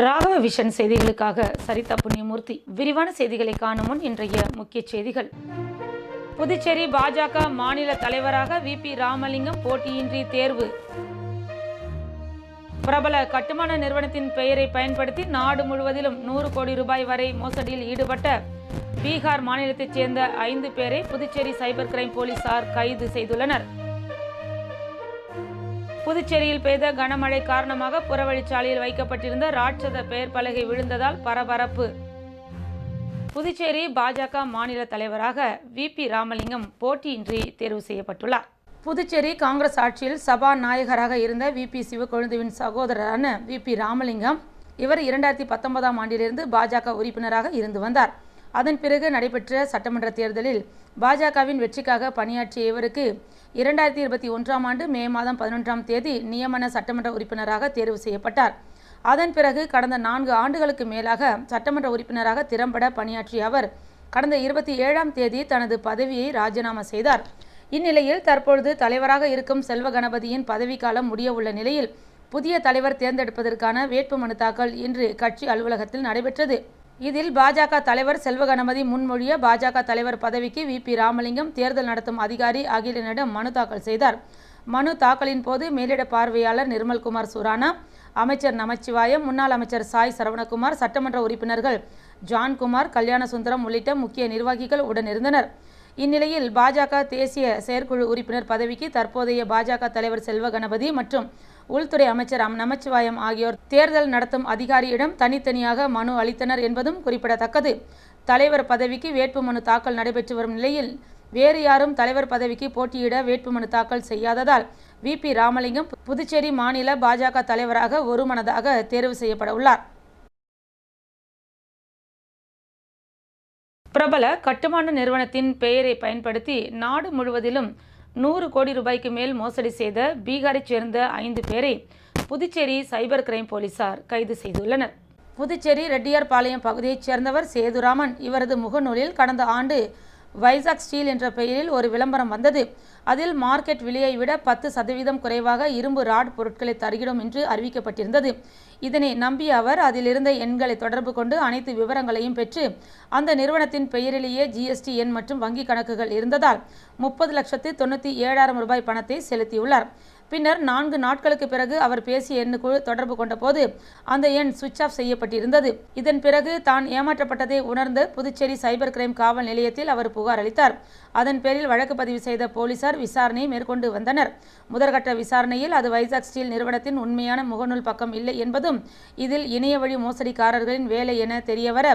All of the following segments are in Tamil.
ராகவ விஷன் செய்திகளுக்காக சரிதா புண்ணியமூர்த்தி விரிவான செய்திகளை காணும் முன் இன்றைய முக்கிய செய்திகள். புதுச்சேரி பாஜக மாநில தலைவராக வி பி ராமலிங்கம் போட்டியின்றி தேர்வு. பிரபல கட்டுமான நிறுவனத்தின் பெயரை பயன்படுத்தி நாடு முழுவதிலும் நூறு கோடி ரூபாய் வரை மோசடியில் ஈடுபட்ட பீகார் மாநிலத்தைச் சேர்ந்த ஐந்து பேரை புதுச்சேரி சைபர் கிரைம் போலீசார் கைது செய்துள்ளனர். புதுச்சேரியில் பெய்த கனமழை காரணமாக புறவழிச்சாலையில் வைக்கப்பட்டிருந்த ராட்சத பெயர் பலகை விழுந்ததால் பரபரப்பு. புதுச்சேரி பாஜக மாநில தலைவராக வி. பி. ராமலிங்கம் போட்டியின்றி தேர்வு செய்யப்பட்டுள்ளார். புதுச்சேரி காங்கிரஸ் ஆட்சியில் சபாநாயகராக இருந்த வி. பி. சிவக்கொழுந்துவின் சகோதரரான வி. பி. ராமலிங்கம் இவர் இரண்டாயிரத்தி பத்தொன்பதாம் ஆண்டிலிருந்து பாஜக உறுப்பினராக இருந்து வந்தார். அதன் பிறகு நடைபெற்ற சட்டமன்ற தேர்தலில் பாஜகவின் வெற்றிக்காக பணியாற்றிய இவருக்கு இரண்டாயிரத்தி இருபத்தி ஒன்றாம் ஆண்டு மே மாதம் பதினொன்றாம் தேதி நியமன சட்டமன்ற உறுப்பினராக தேர்வு செய்யப்பட்டார். அதன் பிறகு கடந்த நான்கு ஆண்டுகளுக்கு மேலாக சட்டமன்ற உறுப்பினராக திறம்பட பணியாற்றிய அவர் கடந்த இருபத்தி ஏழாம் தேதி தனது பதவியை ராஜினாமா செய்தார். இந்நிலையில் தற்பொழுது தலைவராக இருக்கும் செல்வ கணபதியின் பதவிக்காலம் முடிய உள்ள நிலையில் புதிய தலைவர் தேர்ந்தெடுப்பதற்கான வேட்புமனு தாக்கல் இன்று கட்சி அலுவலகத்தில் நடைபெற்றது. இதில் பாஜக தலைவர் செல்வ கணபதி முன்மொழிய பாஜக தலைவர் பதவிக்கு வி. பி. ராமலிங்கம் தேர்தல் நடத்தும் அதிகாரி அகிலனிடம் மனு தாக்கல் செய்தார். மனு தாக்கலின் போது மேலிட பார்வையாளர் நிர்மல்குமார் சுரானா அமைச்சர் நமச்சிவாயம் முன்னாள் அமைச்சர் சாய் சரவணகுமார் சட்டமன்ற உறுப்பினர்கள் ஜான்குமார் கல்யாணசுந்தரம் உள்ளிட்ட முக்கிய நிர்வாகிகள் உடனிருந்தனர் இந்நிலையில் பாஜக தேசிய செயற்குழு உறுப்பினர் பதவிக்கு தற்போதைய பாஜக தலைவர் செல்வ கணபதி மற்றும் உள்துறை அமைச்சர் அம் நமச்சிவாயம் ஆகியோர் தேர்தல் நடத்தும் அதிகாரியிடம் தனித்தனியாக மனு அளித்தனர் என்பதும் குறிப்பிடத்தக்கது. தலைவர் பதவிக்கு வேட்புமனு தாக்கல் நடைபெற்று வரும் நிலையில் வேறு யாரும் தலைவர் பதவிக்கு போட்டியிட வேட்புமனு தாக்கல் செய்யாததால் வி. பி. ராமலிங்கம் புதுச்சேரி மாநில பாஜக தலைவராக ஒருமனதாக தேர்வு செய்யப்பட உள்ளார். பிரபல கட்டுமான நிறுவனத்தின் பெயரை பயன்படுத்தி நாடு முழுவதிலும் நூறு கோடி ரூபாய்க்கு மேல் மோசடி செய்த பீகாரைச் சேர்ந்த ஐந்து பேரை புதுச்சேரி சைபர் கிரைம் போலீசார் கைது செய்துள்ளனர். புதுச்சேரி ரெட்டியார்பாளையம் பகுதியைச் சேர்ந்தவர் சேதுராமன். இவரது முகநூலில் கடந்த ஆண்டு வைசாக் ஸ்டீல் என்ற பெயரில் ஒரு விளம்பரம் வந்தது. அதில் மார்க்கெட் விலையை விட பத்து சதவீதம் குறைவாக இரும்பு ராட் பொருட்களை தருகிறோம் என்று அறிவிக்கப்பட்டிருந்தது. இதனை நம்பிய அவர் அதில் இருந்த எண்களை தொடர்பு கொண்டு அனைத்து விவரங்களையும் பெற்று அந்த நிறுவனத்தின் பெயரிலேயே ஜிஎஸ்டி எண் மற்றும் வங்கி கணக்குகள் இருந்ததால் முப்பது லட்சத்து தொண்ணூற்றி ஏழாயிரம் ரூபாய் பணத்தை செலுத்தியுள்ளார். பின்னர் நான்கு நாட்களுக்கு பிறகு அவர் பேசிய எண்ணுக்குள் தொடர்பு கொண்டபோது அந்த எண் சுவிட்ச் ஆஃப் செய்யப்பட்டிருந்தது. இதன் பிறகு தான் ஏமாற்றப்பட்டதை உணர்ந்த புதுச்சேரி சைபர் கிரைம் காவல் நிலையத்தில் அவர் புகார் அளித்தார். அதன் பேரில் வழக்கு பதிவு செய்த போலீசார் போலீசார் விசாரணையை மேற்கொண்டு வந்தனர். முதற்கட்ட விசாரணையில் அது வைசாக் ஸ்டீல் நிறுவனத்தின் உண்மையான முகநூல் பக்கம் இல்லை என்பதும் இதில் இணைய வழி மோசடிக்காரர்களின் வேலை என தெரியவர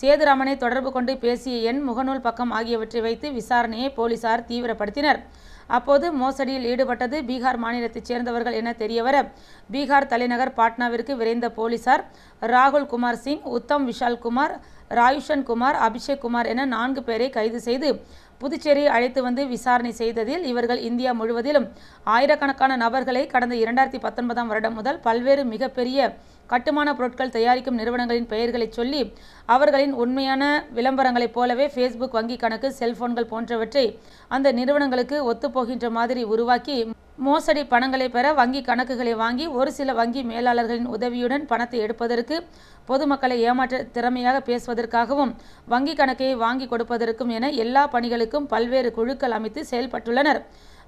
சேதுராமனை தொடர்பு கொண்டு பேசிய எண் முகநூல் பக்கம் ஆகியவற்றை வைத்து விசாரணையை போலீசார் தீவிரப்படுத்தினர். அப்போது மோசடியில் ஈடுபட்டது பீகார் மாநிலத்தைச் சேர்ந்தவர்கள் என தெரியவர பீகார் தலைநகர் பாட்னாவிற்கு விரைந்த போலீசார் ராகுல் குமார் சிங் உத்தம் விஷால் குமார் ராயுஷன் குமார் அபிஷேக் குமார் என நான்கு பேரை கைது செய்து புதுச்சேரி அழைத்து வந்து விசாரணை செய்ததில் இவர்கள் இந்தியா முழுவதிலும் ஆயிரக்கணக்கான நபர்களை கடந்த இரண்டாயிரத்தி பத்தொன்பதாம் வருடம் முதல் பல்வேறு மிகப்பெரிய கட்டுமான பொருட்கள் தயாரிக்கும் நிறுவனங்களின் பெயர்களை சொல்லி அவர்களின் உண்மையான விளம்பரங்களைப் போலவே ஃபேஸ்புக் வங்கி கணக்கு செல்போன்கள் போன்றவற்றை அந்த நிறுவனங்களுக்கு ஒத்துப்போகின்ற மாதிரி உருவாக்கி மோசடி பணங்களை பெற வங்கி கணக்குகளை வாங்கி ஒரு சில வங்கி மேலாளர்களின் உதவியுடன் பணத்தை எடுப்பதற்கு பொதுமக்களை ஏமாற்ற திறமையாக பேசுவதற்காகவும் வங்கி கணக்கை வாங்கி கொடுப்பதற்கும் என எல்லா பணிகளுக்கும் பல்வேறு குழுக்கள் அமைத்து செயல்பட்டுள்ளனர்.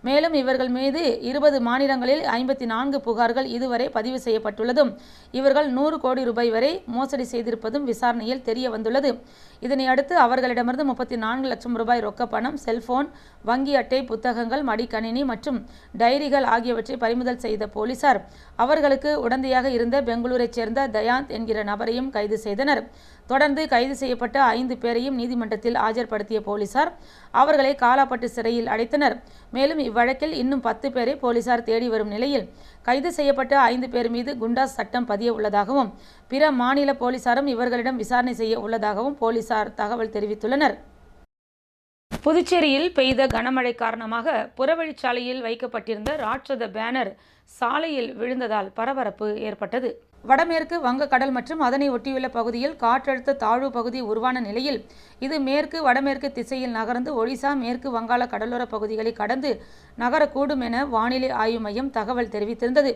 மேலும் இவர்கள் மீது இருபது மாநிலங்களில் ஐம்பத்தி நான்கு புகார்கள் இதுவரை பதிவு செய்யப்பட்டுள்ளதும் இவர்கள் நூறு கோடி ரூபாய் வரை மோசடி செய்திருப்பதும் விசாரணையில் தெரிய வந்துள்ளது. இதனை அடுத்து அவர்களிடமிருந்து முப்பத்தி நான்கு லட்சம் ரூபாய் ரொக்க பணம் செல்போன் வங்கி அட்டை புத்தகங்கள் மடிக்கணினி மற்றும் டைரிகள் ஆகியவற்றை பறிமுதல் செய்த போலீசார் அவர்களுக்கு உடந்தையாக இருந்த பெங்களூரைச் சேர்ந்த தயாந்த் என்கிற நபரையும் கைது செய்தனர். தொடர்ந்து கைது செய்யப்பட்ட ஐந்து பேரையும் நீதிமன்றத்தில் ஆஜர்படுத்திய போலீசார் அவர்களை காலாப்பட்டு சிறையில் அடைத்தனர். மேலும் இவ்வழக்கில் இன்னும் பத்து பேரை போலீசார் தேடி வரும் நிலையில் கைது செய்யப்பட்ட ஐந்து பேர் மீது குண்டாஸ் சட்டம் பதிய உள்ளதாகவும் பிற மாநில போலீசாரும் இவர்களிடம் விசாரணை செய்ய உள்ளதாகவும் போலீசார் தகவல் தெரிவித்துள்ளனர். புதுச்சேரியில் பெய்த கனமழை காரணமாக புறவழிச்சாலையில் வைக்கப்பட்டிருந்த ராட்சத பேனர் சாலையில் விழுந்ததால் பரபரப்பு ஏற்பட்டது. வடமேற்கு வங்கக்கடல் மற்றும் அதனை ஒட்டியுள்ள பகுதியில் காற்றழுத்த தாழ்வு பகுதி உருவான நிலையில் இது மேற்கு வடமேற்கு திசையில் நகர்ந்து ஒடிசா மேற்கு வங்காள கடலோர பகுதிகளை கடந்து நகரக்கூடும் என வானிலை ஆய்வு மையம் தகவல் தெரிவித்திருந்தது.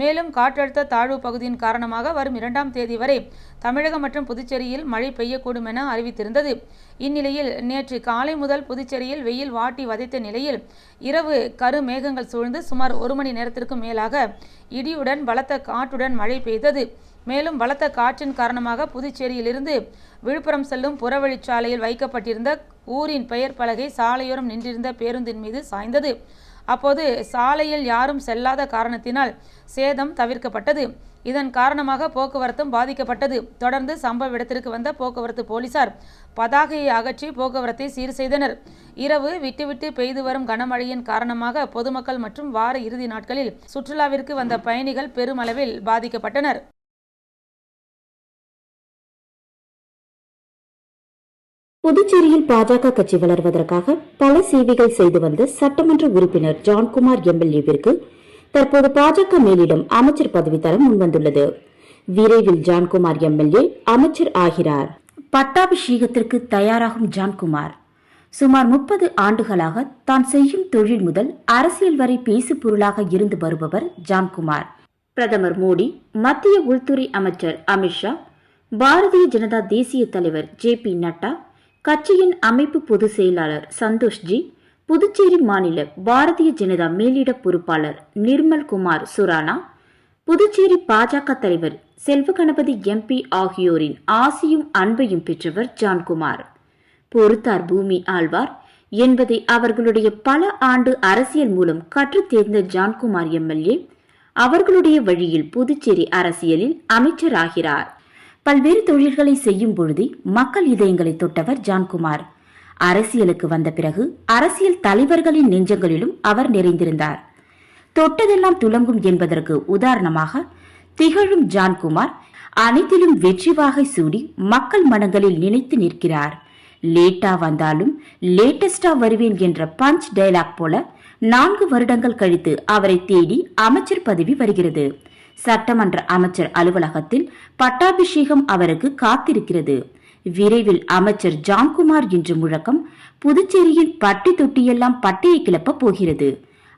மேலும் காற்றழுத்த தாழ்வு பகுதியின் காரணமாக வரும் இரண்டாம் தேதி வரை தமிழகம் மற்றும் புதுச்சேரியில் மழை பெய்யக்கூடும் என அறிவித்திருந்தது. இந்நிலையில் நேற்று காலை முதல் புதுச்சேரியில் வெயில் வாட்டி வதைத்த நிலையில் இரவு கரு மேகங்கள் சூழ்ந்து சுமார் ஒரு மணி நேரத்திற்கும் மேலாக இடியுடன் பலத்த காற்றுடன் மழை பெய்தது. மேலும் பலத்த காற்றின் காரணமாக புதுச்சேரியிலிருந்து விழுப்புரம் செல்லும் புறவழிச்சாலையில் வைக்கப்பட்டிருந்த ஊரின் பெயர் பலகை சாலையோரம் நின்றிருந்த பேருந்தின் மீது சாய்ந்தது. அப்போது சாலையில் யாரும் செல்லாத காரணத்தினால் சேதம் தவிர்க்கப்பட்டது. இதன் காரணமாக போக்குவரத்தும் பாதிக்கப்பட்டது. தொடர்ந்து சம்பவ இடத்திற்கு வந்த போக்குவரத்து போலீசார் பதாகையை அகற்றி போக்குவரத்தை சீர் செய்தனர். இரவு விட்டுவிட்டு பெய்து வரும் கனமழையின் காரணமாக பொதுமக்கள் மற்றும் வார இறுதி நாட்களில் சுற்றுலாவிற்கு வந்த பயணிகள் பெருமளவில் பாதிக்கப்பட்டனர். புதுச்சேரியில் பாஜக கட்சி வளர்வதற்காக பல சேவைகள் செய்து வந்த சட்டமன்ற உறுப்பினர் ஜான்குமார் எம்எல்ஏவிற்கு தற்போது பாஜக மேலிடம் அமைச்சர் பதவி தர முன்வந்துள்ளது. விரைவில் ஜான்குமார் எம்எல்ஏ அமைச்சர் ஆகிறார். பட்டாபிஷேகத்திற்கு தயாராகும் ஜான்குமார். சுமார் முப்பது ஆண்டுகளாக தான் செய்யும் தொழில் முதல் அரசியல் வரை பேசு பொருளாக இருந்து வருபவர் ஜான்குமார். பிரதமர் மோடி மத்திய உள்துறை அமைச்சர் அமித்ஷா பாரதிய ஜனதா தேசிய தலைவர் ஜே பி நட்டா கட்சியின் அமைப்பு பொதுச் செயலாளர் சந்தோஷ்ஜி புதுச்சேரி மாநில பாரதிய ஜனதா மேலிட பொறுப்பாளர் நிர்மல் குமார் சுரானா புதுச்சேரி பாஜக தலைவர் செல்வ கணபதி எம்பி ஆகியோரின் ஆசியும் அன்பையும் பெற்றவர் ஜான்குமார். பொறுத்தார் பூமி ஆழ்வார் என்பதை அவர்களுடைய பல ஆண்டு அரசியல் மூலம் கற்றுத் தேர்ந்த ஜான்குமார் எம்எல்ஏ அவர்களுடைய வழியில் புதுச்சேரி அரசியலில் அமைச்சராகிறார். பல்வேறு தொழில்களை செய்யும் பொழுதே மக்கள் இதயங்களை தொட்டவர் ஜான்குமார். அரசியலுக்கு வந்த பிறகு அரசியல் தலைவர்களின் நெஞ்சங்களிலும் அவர் நிறைந்திருந்தார். தொட்டதெல்லாம் துலங்கும் என்பதற்கு உதாரணமாக திகழும் ஜான்குமார் அனைத்திலும் வெற்றி வாகை சூடி மக்கள் மனங்களில் நினைத்து நிற்கிறார். லேட்டா வந்தாலும் லேட்டஸ்டா வருவேன் என்ற பஞ்ச் டயலாக் போல நான்கு வருடங்கள் கழித்து அவரை தேடி அமைச்சர் பதவி வருகிறது. சட்டமன்ற அமைச்சர் அலுவலகத்தில் பட்டாபிஷேகம் அவருக்கு காத்திருக்கிறது. விரைவில் அமைச்சர் ஜான்குமார் என்ற முழக்கம் புதுச்சேரியின் பட்டி தொட்டியெல்லாம் பட்டியை கிளப்ப போகிறது.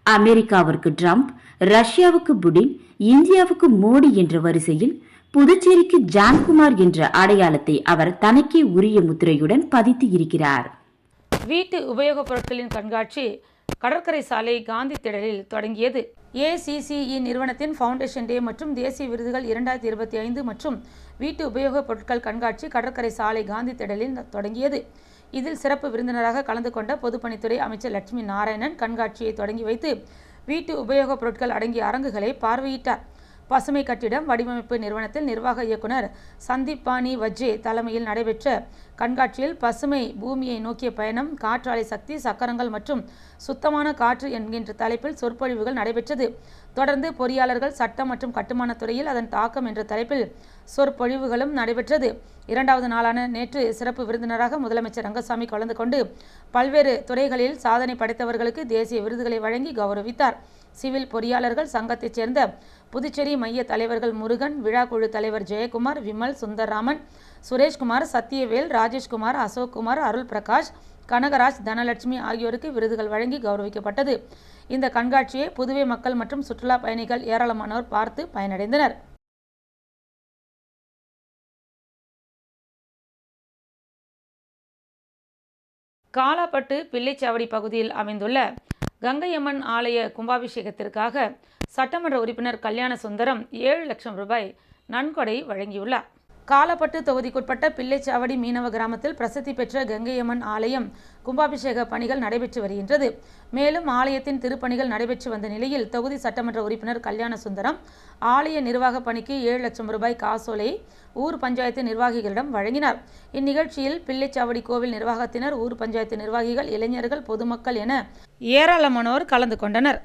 அமெரிக்காவிற்கு ட்ரம்ப் ரஷ்யாவுக்கு புடின் இந்தியாவுக்கு மோடி என்ற வரிசையில் புதுச்சேரிக்கு ஜான்குமார் என்ற அடையாளத்தை அவர் தனக்கே உரிய முத்திரையுடன் பதித்து இருக்கிறார். வீட்டு உபயோகப் பொருட்களின் கண்காட்சி கடற்கரை சாலை காந்தி திடலில் தொடங்கியது. ஏசிசிஇ நிறுவனத்தின் ஃபவுண்டேஷன் டே மற்றும் தேசிய விருதுகள் இரண்டாயிரத்தி இருபத்தி ஐந்து மற்றும் வீட்டு உபயோகப் பொருட்கள் கண்காட்சி கடற்கரை சாலை காந்தி திடலில் தொடங்கியது. இதில் சிறப்பு விருந்தினராக கலந்து கொண்ட பொதுப்பணித்துறை அமைச்சர் லட்சுமி நாராயணன் கண்காட்சியை தொடங்கி வைத்து வீட்டு உபயோகப் பொருட்கள் அடங்கிய அரங்குகளை பார்வையிட்டார். பசுமை கட்டிடம் வடிவமைப்பு நிறுவனத்தில் நிர்வாக இயக்குனர் சந்தீப் பாணி வஜ்ஜே தலைமையில் நடைபெற்ற கண்காட்சியில் பசுமை பூமியை நோக்கிய பயணம் காற்றாலை சக்தி சக்கரங்கள் மற்றும் சுத்தமான காற்று என்கின்ற தலைப்பில் சொற்பொழிவுகள் நடைபெற்றது. தொடர்ந்து பொறியாளர்கள் சட்டம் மற்றும் கட்டுமானத் துறையில் அதன் தாக்கம் என்ற தலைப்பில் சொற்பொழிவுகளும் நடைபெற்றது. இரண்டாவது நாளான நேற்று சிறப்பு விருந்தினராக முதலமைச்சர் ரங்கசாமி கலந்து கொண்டு பல்வேறு துறைகளில் சாதனை படைத்தவர்களுக்கு தேசிய விருதுகளை வழங்கி கௌரவித்தார். சிவில் பொறியாளர்கள் சங்கத்தைச் சேர்ந்த புதுச்சேரி மைய தலைவர்கள் முருகன் விழா குழு தலைவர் ஜெயக்குமார் விமல் சுந்தர்ராமன் சுரேஷ்குமார் சத்யவேல் ராஜேஷ்குமார் அசோக்குமார் அருள் பிரகாஷ் கனகராஜ் தனலட்சுமி ஆகியோருக்கு விருதுகள் வழங்கி கௌரவிக்கப்பட்டது. இந்த கண்காட்சியை புதுவை மக்கள் மற்றும் சுற்றுலா பயணிகள் ஏராளமானோர் பார்த்து பயனடைந்தனர். காலாப்பட்டு பிள்ளைச்சாவடி பகுதியில் அமைந்துள்ள கங்கையம்மன் ஆலய கும்பாபிஷேகத்திற்காக சட்டமன்ற உறுப்பினர் கல்யாண சுந்தரம் ஏழு லட்சம் ரூபாய் நன்கொடை வழங்கியுள்ளார். காலப்பட்டு தொகுதிக்குட்பட்ட பிள்ளைச்சாவடி மீனவ கிராமத்தில் பிரசித்தி பெற்ற கங்கையம்மன் ஆலயம் கும்பாபிஷேக பணிகள் நடைபெற்று வருகின்றது. மேலும் ஆலயத்தின் திருப்பணிகள் நடைபெற்று வந்த நிலையில் தொகுதி சட்டமன்ற உறுப்பினர் கல்யாண சுந்தரம் ஆலய நிர்வாக பணிக்கு ஏழு லட்சம் ரூபாய் காசோலை ஊர் பஞ்சாயத்து நிர்வாகிகளிடம் வழங்கினார். இந்நிகழ்ச்சியில் பிள்ளைச்சாவடி கோவில் நிர்வாகத்தினர் ஊர் பஞ்சாயத்து நிர்வாகிகள் இளைஞர்கள் பொதுமக்கள் என ஏராளமானோர் கலந்து கொண்டனர்.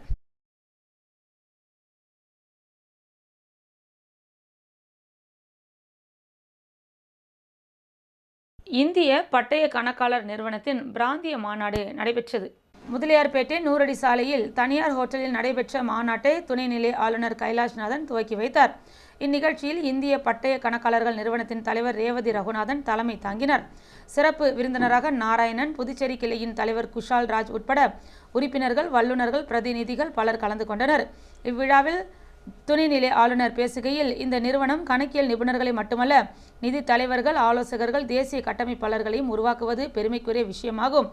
இந்திய பட்டய கணக்காளர் நிறுவனத்தின் பிராந்திய மாநாடு நடைபெற்றது. முதலியார்பேட்டை நூறடி சாலையில் தனியார் ஹோட்டலில் நடைபெற்ற மாநாட்டை துணைநிலை ஆளுநர் கைலாஷ்நாதன் துவக்கி வைத்தார். இந்நிகழ்ச்சியில் இந்திய பட்டய கணக்காளர்கள் நிறுவனத்தின் தலைவர் ரேவதி ரகுநாதன் தலைமை தாங்கினார். சிறப்பு விருந்தினராக நாராயணன் புதுச்சேரி கிளையின் தலைவர் குஷால் ராஜ் உட்பட உறுப்பினர்கள் வல்லுநர்கள் பிரதிநிதிகள் பலர் கலந்து கொண்டனர். இவ்விழாவில் துணைநிலை ஆளுநர் பேசுகையில் இந்த நிறுவனம் கணக்கியல் நிபுணர்களை மட்டுமல்ல நிதி தலைவர்கள் ஆலோசகர்கள் தேசிய கட்டமைப்பாளர்களையும் உருவாக்குவது பெருமைக்குரிய விஷயமாகும்.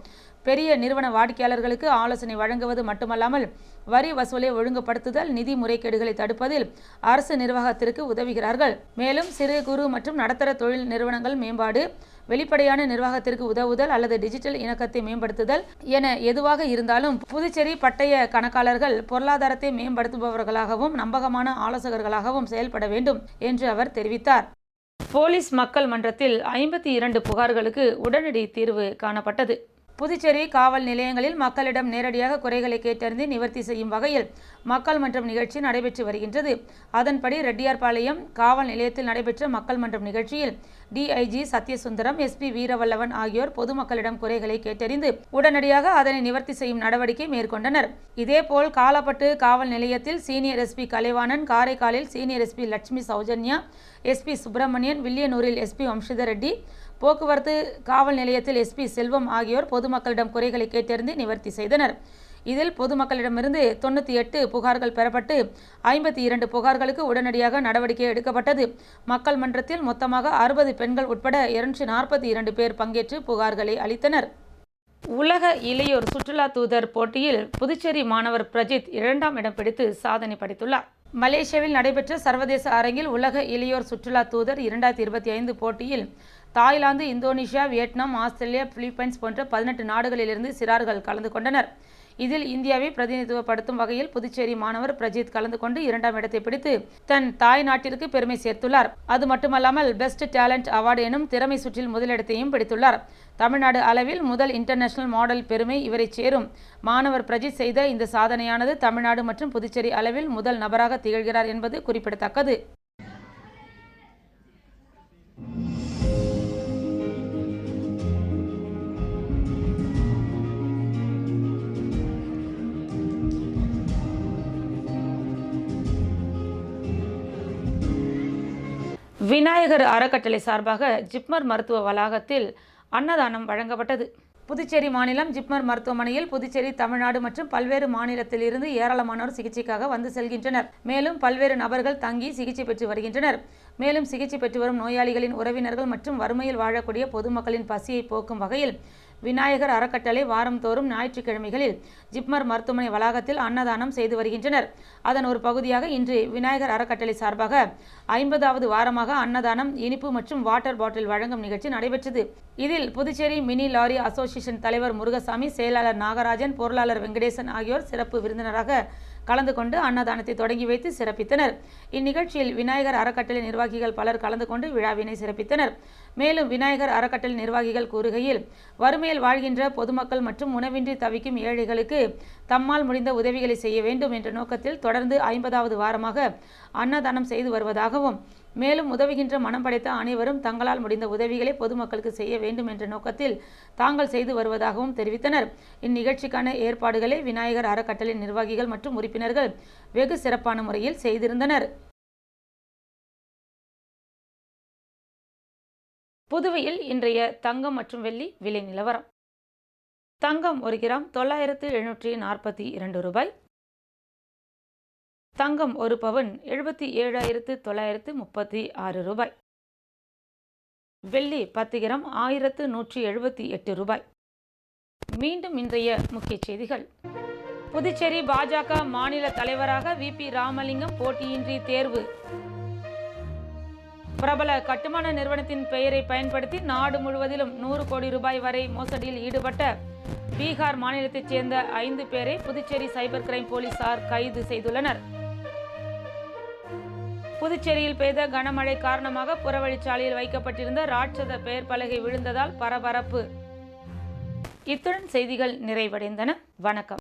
பெரிய நிறுவன வாடிக்கையாளர்களுக்கு ஆலோசனை வழங்குவது மட்டுமல்லாமல் வரி வசூலை ஒழுங்குபடுத்துதல் நிதி முறைகேடுகளை தடுப்பதில் அரசு நிர்வாகத்திற்கு உதவுகிறார்கள். மேலும் சிறு குறு மற்றும் நடுத்தர தொழில் நிறுவனங்கள் மேம்பாடு வெளிப்படையான நிர்வாகத்திற்கு உதவுதல் அல்லது டிஜிட்டல் இணக்கத்தை மேம்படுத்துதல் என எதுவாக இருந்தாலும் புதுச்சேரி பட்டய கணக்காளர்கள் பொருளாதாரத்தை மேம்படுத்துபவர்களாகவும் நம்பகமான ஆலோசகர்களாகவும் செயல்பட வேண்டும் என்று அவர் தெரிவித்தார். போலீஸ் மக்கள் மன்றத்தில் ஐம்பத்தி இரண்டு புகார்களுக்கு உடனடி தீர்வு காணப்பட்டது. புதுச்சேரி காவல் நிலையங்களில் மக்களிடம் நேரடியாக குறைகளை கேட்டறிந்து நிவர்த்தி செய்யும் வகையில் மக்கள் மன்றம் நிகழ்ச்சி நடைபெற்று வருகின்றது. அதன்படி ரெட்டியார்பாளையம் காவல் நிலையத்தில் நடைபெற்ற மக்கள் மன்றம் நிகழ்ச்சியில் டிஐஜி சத்யசுந்தரம் எஸ்பி வீரவல்லவன் ஆகியோர் பொதுமக்களிடம் குறைகளை கேட்டறிந்து உடனடியாக அதனை நிவர்த்தி செய்யும் நடவடிக்கை மேற்கொண்டனர். இதேபோல் காலப்பட்டு காவல் நிலையத்தில் சீனியர் எஸ்பி கலைவாணன் காரைக்காலில் senior SP Lakshmi Soujanya SP Subramanian வில்லியனூரில் SP Vamsidhar Reddy போக்குவரத்து காவல் நிலையத்தில் எஸ்பி செல்வம் ஆகியோர் பொதுமக்களிடம் குறைகளை கேட்டறிந்து நிவர்த்தி செய்தனர். இதில் பொதுமக்களிடமிருந்து தொண்ணூற்றி எட்டு புகார்கள் பெறப்பட்டு ஐம்பத்தி இரண்டு புகார்களுக்கு உடனடியாக நடவடிக்கை எடுக்கப்பட்டது. மக்கள் மன்றத்தில் மொத்தமாக அறுபது பெண்கள் உட்பட இருநூற்றி நாற்பத்தி இரண்டு பேர் பங்கேற்று புகார்களை அளித்தனர். உலக இளையோர் சுற்றுலா தூதர் போட்டியில் புதுச்சேரி மாணவர் பிரஜித் இரண்டாம் இடம் பிடித்து சாதனை படைத்துள்ளார். மலேசியாவில் நடைபெற்ற சர்வதேச அரங்கில் உலக இளையோர் சுற்றுலா தூதர் இரண்டாயிரத்தி இருபத்தி ஐந்து போட்டியில் Thailand Indonesia Vietnam Australia Philippines போன்ற பதினெட்டு நாடுகளிலிருந்து சிறார்கள் கலந்து கொண்டனர். இதில் இந்தியாவை பிரதிநிதித்துவப்படுத்தும் வகையில் புதுச்சேரி மாணவர் பிரஜித் கலந்து கொண்டு இரண்டாம் இடத்தை பிடித்து தன் தாய் நாட்டிற்கு பெருமை சேர்த்துள்ளார். அது மட்டுமல்லாமல் பெஸ்ட் டேலண்ட் அவார்டு எனும் திறமை சுற்றில் முதலிடத்தையும் பிடித்துள்ளார். தமிழ்நாடு அளவில் முதல் இன்டர்நேஷனல் மாடல் பெருமை இவரை சேரும். மாணவர் பிரஜித் செய்த இந்த சாதனையானது தமிழ்நாடு மற்றும் புதுச்சேரி அளவில் முதல் நபராக திகழ்கிறார் என்பது குறிப்பிடத்தக்கது. விநாயகர் அறக்கட்டளை சார்பாக ஜிப்மர் மருத்துவ வளாகத்தில் அன்னதானம் வழங்கப்பட்டது. புதுச்சேரி மாநிலம் ஜிப்மர் மருத்துவமனையில் புதுச்சேரி தமிழ்நாடு மற்றும் பல்வேறு மாநிலத்திலிருந்து ஏராளமானோர் சிகிச்சைக்காக வந்து செல்கின்றனர். மேலும் பல்வேறு நபர்கள் தங்கி சிகிச்சை பெற்று வருகின்றனர். மேலும் சிகிச்சை பெற்று வரும் நோயாளிகளின் உறவினர்கள் மற்றும் வறுமையில் வாழக்கூடிய பொதுமக்களின் பசியை போக்கும் வகையில் விநாயகர் அறக்கட்டளை வாரந்தோறும் ஞாயிற்றுக்கிழமைகளில் ஜிப்மர் மருத்துவமனை வளாகத்தில் அன்னதானம் செய்து வருகின்றனர். அதன் ஒரு பகுதியாக இன்று விநாயகர் அறக்கட்டளை சார்பாக ஐம்பதாவது வாரமாக அன்னதானம் இனிப்பு மற்றும் வாட்டர் பாட்டில் வழங்கும் நிகழ்ச்சி நடைபெற்றது. இதில் புதுச்சேரி மினி லாரி அசோசியேஷன் தலைவர் முருகசாமி செயலாளர் நாகராஜன் பொருளாளர் வெங்கடேசன் ஆகியோர் சிறப்பு விருந்தினராக கலந்து கொண்டு அன்னதானத்தை தொடங்கி வைத்து சிறப்பித்தனர். இந்நிகழ்ச்சியில் விநாயகர் அறக்கட்டளை நிர்வாகிகள் பலர் கலந்து கொண்டு விழாவினை சிறப்பித்தனர். மேலும் விநாயகர் அறக்கட்டளை நிர்வாகிகள் கூறுகையில் வறுமையில் வாழ்கின்ற பொதுமக்கள் மற்றும் உணவின்றி தவிக்கும் ஏழைகளுக்கு தம்மால் முடிந்த உதவிகளை செய்ய வேண்டும் என்ற நோக்கத்தில் தொடர்ந்து ஐம்பதாவது வாரமாக அன்னதானம் செய்து வருவதாகவும் மேலும் உதவுகின்ற மனம் படைத்த அனைவரும் தங்களால் முடிந்த உதவிகளை பொதுமக்களுக்கு செய்ய வேண்டும் என்ற நோக்கத்தில் தாங்கள் செய்து வருவதாகவும் தெரிவித்தனர். இந்நிகழ்ச்சிக்கான ஏற்பாடுகளை விநாயகர் அறக்கட்டளை நிர்வாகிகள் மற்றும் உறுப்பினர்கள் வெகு சிறப்பான முறையில் செய்திருந்தனர். புதுவையில் இன்றைய தங்கம் மற்றும் வெள்ளி விலை நிலவரம். தங்கம் ஒரு கிராம் தொள்ளாயிரத்து எழுநூற்றி நாற்பத்தி இரண்டு ரூபாய். தங்கம் ஒரு பவன் எழுபத்தி ஏழாயிரத்து தொள்ளாயிரத்து முப்பத்தி ஆறு ரூபாய். வெள்ளி பத்து கிராம் ஆயிரத்து நூற்றி எழுபத்தி எட்டு ரூபாய். மீண்டும் இன்றைய முக்கிய செய்திகள். புதுச்சேரி பாஜக மாநில தலைவராக வி. பி. ராமலிங்கம் போட்டியின்றி தேர்வு. பிரபல கட்டுமான நிறுவனத்தின் பெயரை பயன்படுத்தி நாடு முழுவதிலும் நூறு கோடி ரூபாய் வரை மோசடியில் ஈடுபட்ட பீகார் மாநிலத்தைச் சேர்ந்த ஐந்து பேரை புதுச்சேரி சைபர் கிரைம் போலீசார் கைது செய்துள்ளனர். புதுச்சேரியில் பெய்த கனமழை காரணமாக புறவழிச்சாலையில் வைக்கப்பட்டிருந்த ராட்சத பெயர் பலகை விழுந்ததால் பரபரப்பு. இத்துடன் செய்திகள் நிறைவடைந்தன. வணக்கம்.